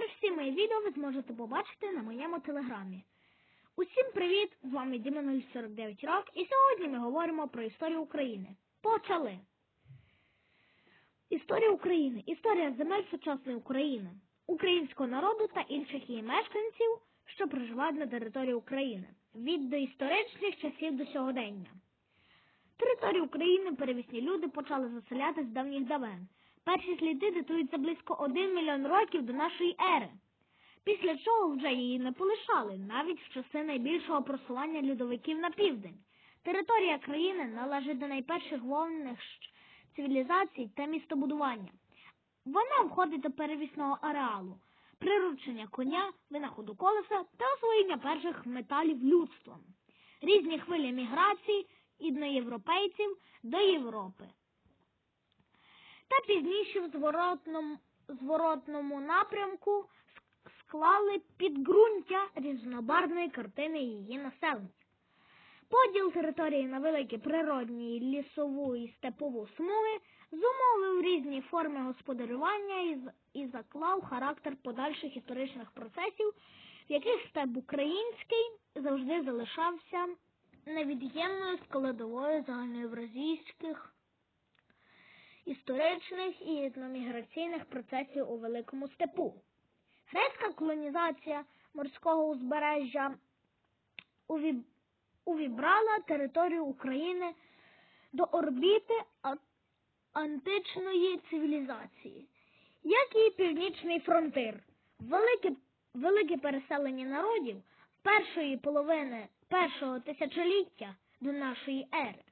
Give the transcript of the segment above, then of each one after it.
тепер всі мої відео ви зможете побачити на моєму телеграмі. Усім привіт! З вами Діма 049 Рок, і сьогодні ми говоримо про історію України. Почали! Історія України. Історія земель сучасної України, українського народу та інших її мешканців, що проживають на території України від доісторичних часів до сьогодення. Територію України перевісні люди почали заселяти з давніх давен. Перші сліди датуються близько 1 мільйон років до нашої ери. Після чого вже її не полишали, навіть в часи найбільшого просування льодовиків на південь. Територія країни належить до найперших вовних цивілізацій та містобудування. Вона входить до перевісного ареалу, приручення коня, винаходу колеса та освоєння перших металів людством, різні хвилі міграції ідноєвропейців до Європи. Та пізніше в зворотному, зворотному напрямку склали підґрунтя різнобарвної картини її населення. Поділ території на великі природні, лісову і степову смуги зумовив різні форми господарювання і заклав характер подальших історичних процесів, в яких степ український завжди залишався невід'ємною складовою загальноєвразійських історичних і етноміграційних процесів у Великому степу. Грецька колонізація морського узбережжя увібрала територію України до орбіти античної цивілізації, як і північний фронтир. Велике, велике переселення народів першої половини першого тисячоліття до нашої ери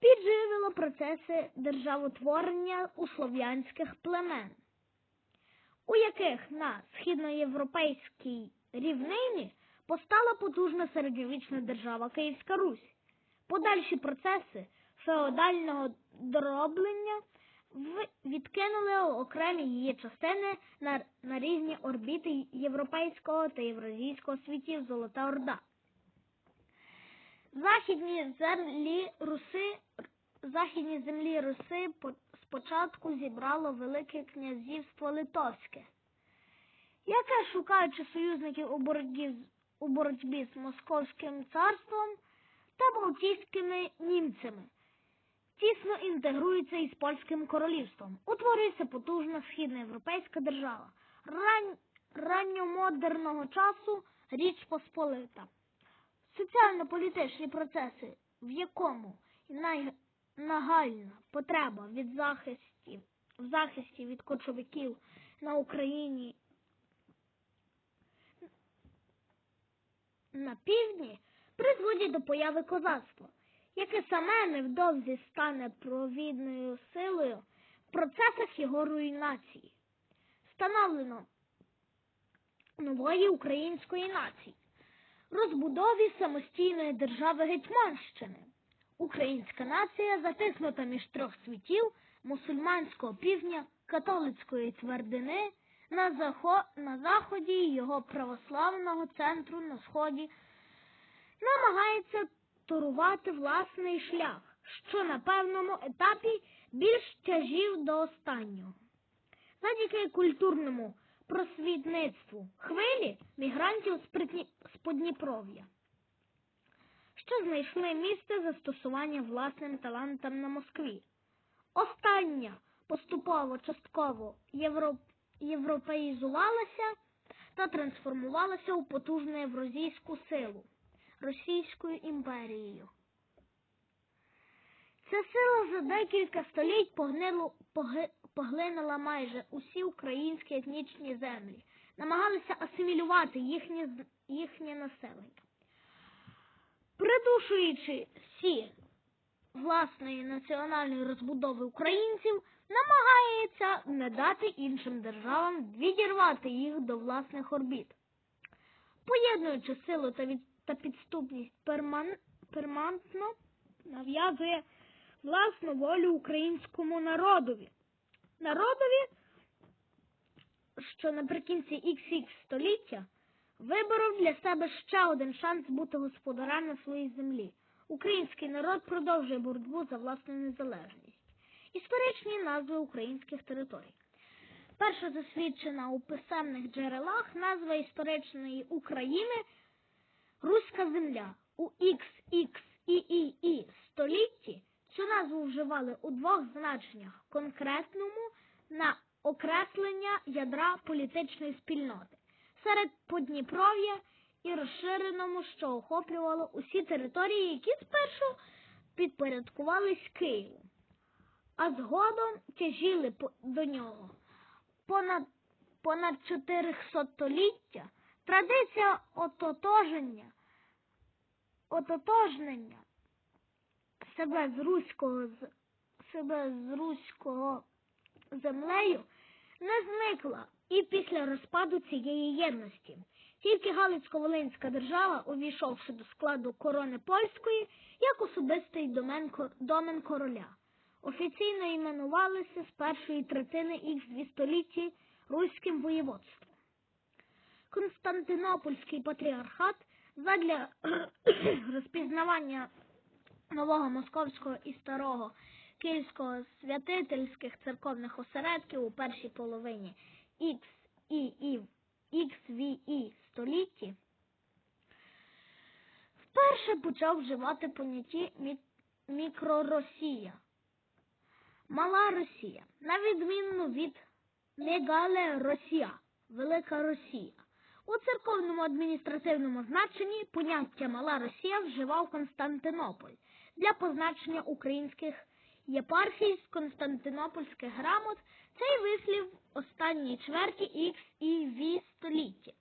підживило процеси державотворення у слов'янських племен, у яких на східноєвропейській рівнині постала потужна середньовічна держава Київська Русь. Подальші процеси феодального дроблення відкинули окремі її частини на, на різні орбіти європейського та євразійського світів Золота Орда. Західні землі Руси, західні землі Руси спочатку зібрало Велике князівство Литовське, яке, шукаючи союзників у боротьбі, у боротьбі з Московським царством та Балтійськими німцями, тісно інтегрується із польським королівством. Утворюється потужна східноєвропейська держава. Рань, ранньомодерного часу Річ Посполита соціально-політичні процеси, в якому най- нагальна потреба від захисті, в захисті від кочовиків на Україні на півдні, призводять до появи козацтва, яке саме невдовзі стане провідною силою в процесах його руйнації. Встановлено нової української нації розбудові самостійної держави Гетьманщини. Українська нація затиснута між трьох світів мусульманського півдня, католицької твердини на, захо... на заході його православного центру на сході, намагається торувати власний шлях, що на певному етапі більш тяжів до останнього. Завдяки культурному просвітництву хвилі мігрантів з Подніпров'я, що знайшли місце застосування власним талантам на Москві. Остання поступово частково євро... європеїзувалася та трансформувалася у потужну євразійську силу Російською імперією. Ця сила за декілька століть погнило, поги, поглинула майже усі українські етнічні землі, намагалися асимілювати їхнє, їхнє населення. Придушуючи всі власної національної розбудови українців, намагається не дати іншим державам відірвати їх до власних орбіт. Поєднуючи силу та, від, та підступність перман, перманентно нав'язує власну волю українському народові. Народові, що наприкінці XX століття виборов для себе ще один шанс бути господарем на своїй землі. Український народ продовжує боротьбу за власну незалежність. Історичні назви українських територій. Перша засвідчена у писемних джерелах назва історичної України Руська земля. У XXIII столітті цю назву вживали у двох значеннях конкретному на окреслення ядра політичної спільноти серед Подніпров'я і розширеному, що охоплювало усі території, які спершу підпорядкувались Києву, а згодом тяжіли до нього. Понад, понад чотирихсоттоліття традиція ототоження, ототожнення себе з руського з себе з руського землею не зникла і після розпаду цієї єдності. Тільки Галицько-Волинська держава, увійшовши до складу корони польської, як особистий домен, домен короля, офіційно іменувалися з першої третини їх дві столітті руським воєводством. Константинопольський патріархат задля розпізнавання нового московського і старого київського святительських церковних осередків у першій половині XVI столітті вперше почав вживати поняття мікроросія, мала Росія, на відміну від Мегале Росія, Велика Росія. У церковному адміністративному значенні поняття Мала Росія вживав Константинополь для позначення українських єпархій з константинопольських грамот. Цей вислів останньої чверті Х і В столітті.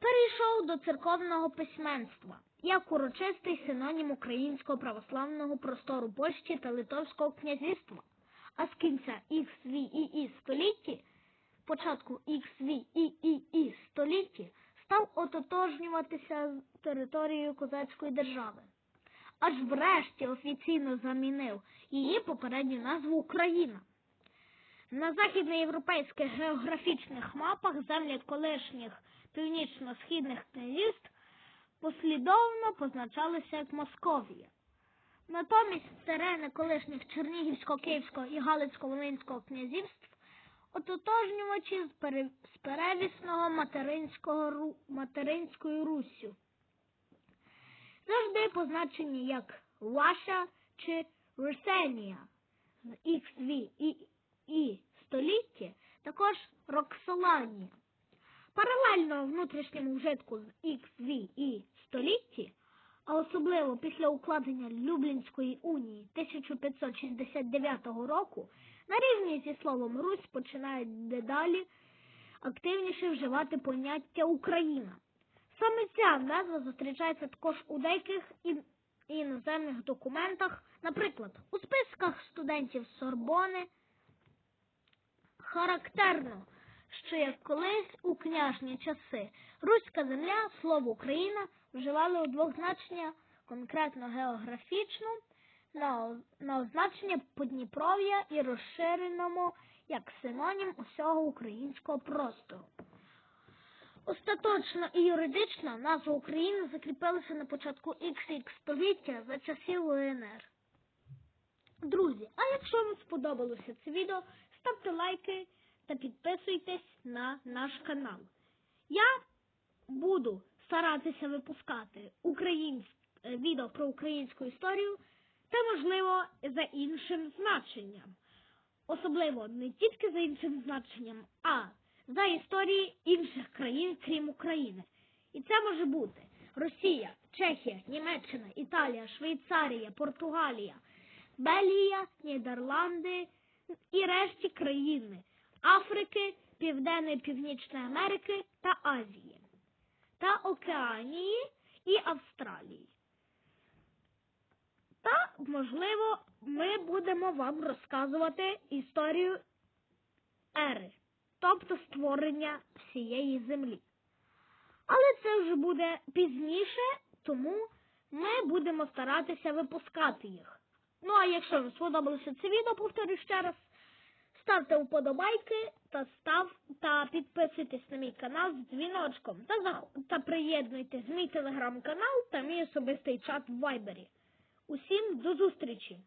Перейшов до церковного письменства як урочистий синонім українського православного простору Польщі та Литовського князівства, а з кінця XVII столітті, початку XVII столітті, став ототожнюватися з територією козацької держави аж врешті офіційно замінив її попередню назву Україна. На західноєвропейських географічних мапах землі колишніх північно-східних князівств послідовно позначалися як Московія. Натомість терени колишніх Чернігівсько-Київського і Галицько-Волинського князівств ототожнювачі з, перевісного материнського материнською Руссю завжди позначені як Ваша чи Русенія XV і, і столітті, також Роксоланія. Паралельно внутрішньому вжитку з XV і столітті, а особливо після укладення Люблінської унії 1569 року, на рівні зі словом Русь починають дедалі активніше вживати поняття Україна. Саме ця назва зустрічається також у деяких іноземних документах, наприклад, у списках студентів Сорбони. Характерно, що як колись у княжні часи руська земля, слово Україна вживали у двох значення конкретно географічно на, на означення Подніпров'я і розширеному як синонім усього українського простору. Остаточно і юридично назва України закріпилася на початку XX століття за часів УНР. Друзі, а якщо вам сподобалося це відео, ставте лайки та підписуйтесь на наш канал. Я буду старатися випускати українськ... е, відео про українську історію та, можливо, за іншим значенням. Особливо не тільки за іншим значенням, а за історії інших країн, крім України. І це може бути Росія, Чехія, Німеччина, Італія, Швейцарія, Португалія, Белгія, Нідерланди і решті країни Африки, Південної Північної Америки та Азії, та Океанії і Австралії. Та, можливо, ми будемо вам розказувати історію ери, тобто створення всієї землі. Але це вже буде пізніше, тому ми будемо старатися випускати їх. Ну а якщо вам сподобалося це відео, повторюю ще раз, ставте вподобайки та став та підписуйтесь на мій канал з дзвіночком та та приєднуйтесь в мій телеграм-канал та мій особистий чат в Вайбері. Усім до зустрічі!